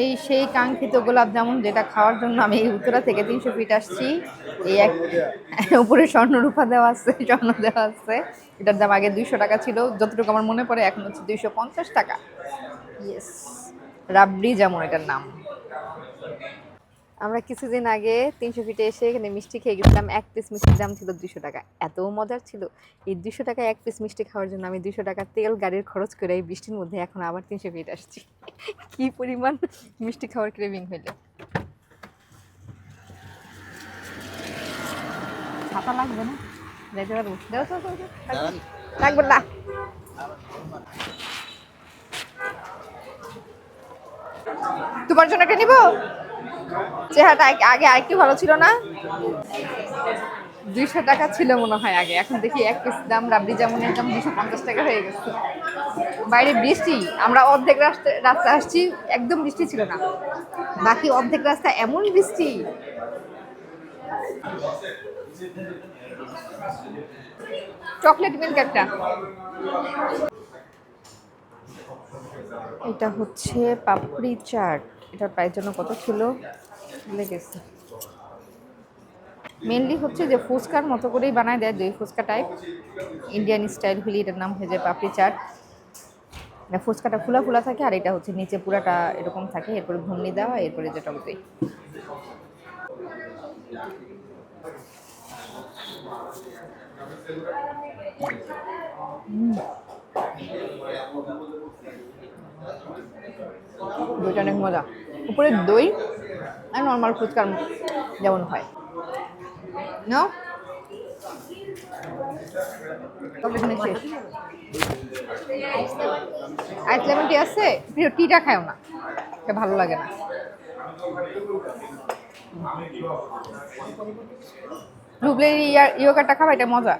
এই সেই কাঙ্ক্ষিত গোলাপ জামুন যেটা খাওয়ার জন্য আমি এই উত্তরা থেকে তিনশো ফিট আসছি। এই এক উপরে স্বর্ণরূপা দেওয়া আছে, স্বর্ণ দেওয়া আছে। এটার দাম আগে দুইশো টাকা ছিল, যতটুকু আমার মনে পড়ে এখন হচ্ছে দুইশো পঞ্চাশ টাকা। ইয়েস রাবড়ি জামুন এটার নাম। আমরা কিছুদিন আগে তিনশো ফিটে এসে এখানে মিষ্টি খেয়ে গেছিলাম এক পিস মিষ্টির দাম ছিল দুশো টাকা। এত মজার ছিল। এই দুশো টাকা এক পিস মিষ্টি খাওয়ার জন্য আমি দুশো টাকা তেল গাড়ির খরচ করে এই বৃষ্টির মধ্যে এখন আবার তিনশো ফিট আসছি। কি পরিমাণ মিষ্টি খাওয়ার ক্রেভিং হইল। ছাতা লাগবে না? যাইতে পারব দাও। লাগবে না। তোমার জন্য একটা নিবো? চেহারাটা আগে- আরেকটু ভালো ছিল না? দুইশো টাকা ছিল মনে হয় আগে। এখন দেখি এক পিস দাম রাবড়ি জামুনের দাম দুশো পঞ্চাশ টাকা হয়ে গেছে। বাইরে বৃষ্টি। আমরা অর্ধেক রাস্তা রাস্তা আসছি, একদম বৃষ্টি ছিল না। বাকি অর্ধেক রাস্তা এমন বৃষ্টি। চকলেট মিল্ক একটা। এটা হচ্ছে পাপড়ি চাট। এটার প্রাইস জন্য কত ছিল? ভুলে গেছি। মেনলি হচ্ছে যে ফুচকার মতো করেই বানায় দেয় দই ফুচকা টাইপ ইন্ডিয়ান স্টাইল হলে এটার নাম হয়ে যায় পাপড়ি চাট। না ফুচকাটা ফুলা ফুলা থাকে আর এটা হচ্ছে নিচে পুরাটা এরকম থাকে, এরপরে ঘুমনি দেওয়া, এরপরে যেটা দই দইটা অনেক মজা। উপরে দই আর নর্মাল ফুচকার যেমন হয়। নাও আইস লেমন টি আছে? প্রিয় টিটা খাও না। ভালো লাগে না। ব্লুবেরি ইয়োগাটা খাবা, এটা মজা।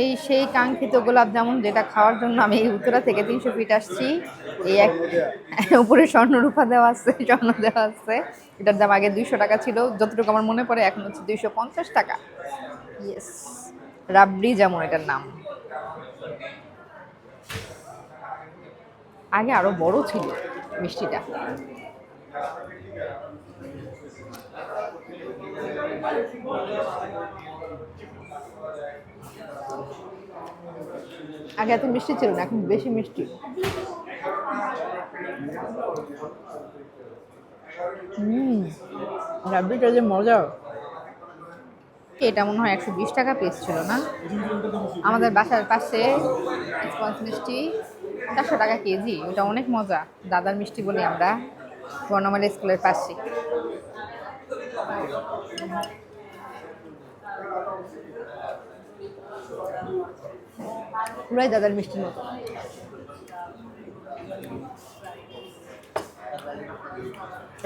এই সেই কাঙ্ক্ষিত গোলাপ জামুন যেটা খাওয়ার জন্য আমি এই উত্তরা থেকে তিনশো ফিট আসছি। এই এক উপরে স্বর্ণরূপা দেওয়া আছে, স্বর্ণ দেওয়া আছে। এটার দাম আগে দুইশো টাকা ছিল, যতটুকু আমার মনে পড়ে এখন হচ্ছে দুইশো পঞ্চাশ টাকা। ইয়েস রাবড়ি জামুন এটার নাম। আগে আরও বড় ছিল মিষ্টিটা। আগে এত মিষ্টি ছিল না, এখন বেশি মিষ্টি। রাবড়িটা যে মজা। এটা মনে হয় একশো বিশ টাকা পিস ছিল না? আমাদের বাসার পাশে মিষ্টি, চারশো টাকা কেজি, ওটা অনেক মজা, দাদার মিষ্টি বলি আমরা। বর্ণমালী স্কুলের পাশে। পুরাই দাদার মিষ্টির মতো।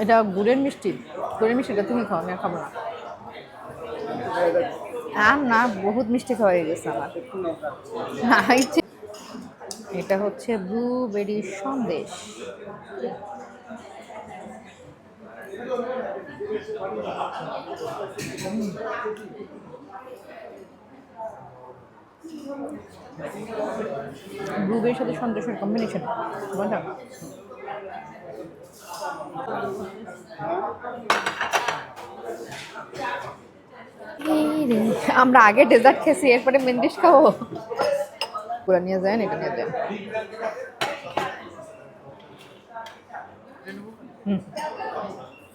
এটা গুড়ের মিষ্টি? গুড়ের মিষ্টিটা তুমি খাও, আমি খাব না। আর না, বহুত মিষ্টি খাওয়া হয়ে গেছে আমার। এটা হচ্ছে ব্লুবেরি সন্দেশ। ব্লুবেরির সাথে সন্দেশের কম্বিনেশন মজা আমরা আগে ডেজার্ট খেয়েছি, এরপরে মেন ডিশ খাব। পুরো নিয়ে যায় এটা নিয়ে যায়।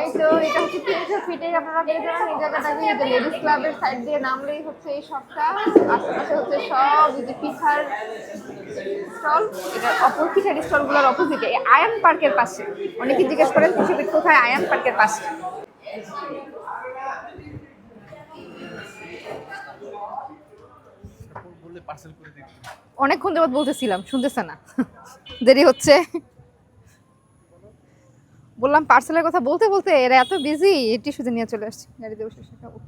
এই তো এটা হচ্ছে তিনশো ফিটে আপনারা পেয়ে যাবেন এই জায়গাটাকে লেডিস ক্লাবের সাইড দিয়ে নামলেই হচ্ছে এই শপটা আশেপাশে হচ্ছে সব এই যে পিঠার স্টল এটা অপর পিঠার স্টলগুলোর অপোজিটে এই আয়ান পার্কের পাশে। অনেকে জিজ্ঞেস করেন ফিট কোথায় আয়ান পার্কের পাশে? অনেকক্ষণ যাবত বলতেছিলাম শুনতেছে না। দেরি হচ্ছে বললাম পার্সেলের কথা বলতে বলতে এরা এত বিজি টিস্যুতে নিয়ে চলে আসছে গাড়িতে বসে চলো।